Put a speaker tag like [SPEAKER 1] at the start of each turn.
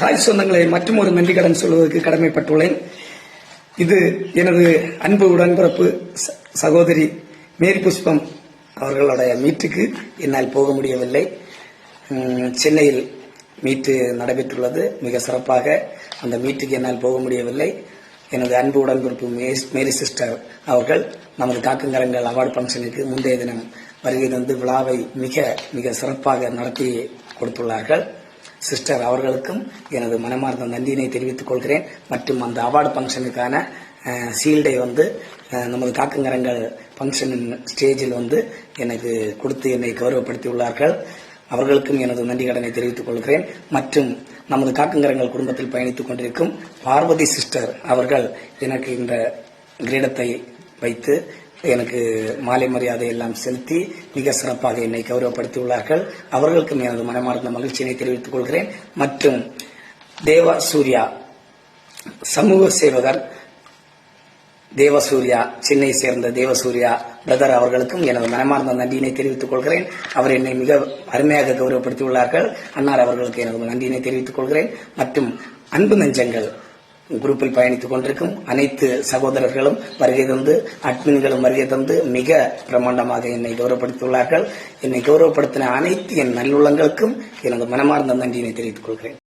[SPEAKER 1] Hi சொந்தங்களை மற்றும் ஒரு நன்றி கடன் சொல்வதற்கு கடமைப்பட்டுள்ளேன். இது எனது அன்பு உடன்பிறப்பு ச- சகோதரி மேரி புஷ்பம் அவர்களுடைய மீட்டுக்கு என்னால் போக முடியவில்லை. சென்னையில் மீட்டு நடைபெற்றுள்ளது. மிக சிறப்பாக அந்த மீட்டுக்கு என்னால் போக முடியவில்லை. எனது அன்பு உடன்பிறப்பு மேரி சிஸ்டர் அவர்கள் நமது காக்குங்கரங்கள் அவார்டு ஃபங்க்ஷனுக்கு முந்தைய தினம் வருகை தந்து விழாவை மிக மிக சிறப்பாக நடத்தி கொடுத்துள்ளார்கள். சிஸ்டர் அவர்களுக்கும் எனது மனமார்ந்த நன்றியினை தெரிவித்துக் கொள்கிறேன். மற்றும் அந்த அவார்டு ஃபங்க்ஷனுக்கான சீல்டை வந்து நமது காக்கங்கரங்கள் ஃபங்க்ஷன் ஸ்டேஜில் வந்து எனக்கு கொடுத்து என்னை கௌரவப்படுத்தியுள்ளார்கள். அவர்களுக்கும் எனது நன்றி கடனை தெரிவித்துக் கொள்கிறேன். மற்றும் நமது காக்கங்கரங்கள் குடும்பத்தில் பயணித்துக் கொண்டிருக்கும் பார்வதி சிஸ்டர் அவர்கள் எனக்கு இந்த கிரீடத்தை வைத்து எனக்கு மாலை மரியாதை எல்லாம் செலுத்தி மிக சிறப்பாக என்னை கௌரவப்படுத்தியுள்ளார்கள். அவர்களுக்கும் எனது மனமார்ந்த மகிழ்ச்சியினை தெரிவித்துக் கொள்கிறேன். மற்றும் தேவா சூர்யா சமூக சேவகர் தேவசூர்யா சென்னை சேர்ந்த தேவசூர்யா பிரதர் அவர்களுக்கும் எனது மனமார்ந்த நன்றியினை தெரிவித்துக் கொள்கிறேன். அவர் என்னை மிக அருமையாக கௌரவப்படுத்தியுள்ளார்கள். அன்னார் அவர்களுக்கு எனது நன்றியினை தெரிவித்துக் கொள்கிறேன். மற்றும் அன்பு நெஞ்சங்கள் குரூப்பில் பயணித்துக் கொண்டிருக்கும் அனைத்து சகோதரர்களும் வருகை தந்து அட்மின்களும் வருகை தந்து மிக பிரமாண்டமாக என்னை கௌரவப்படுத்தியுள்ளார்கள். என்னை கௌரவப்படுத்தின அனைத்து என் நல்லுள்ளங்களுக்கும் எனது மனமார்ந்த நன்றியினை தெரிவித்துக் கொள்கிறேன்.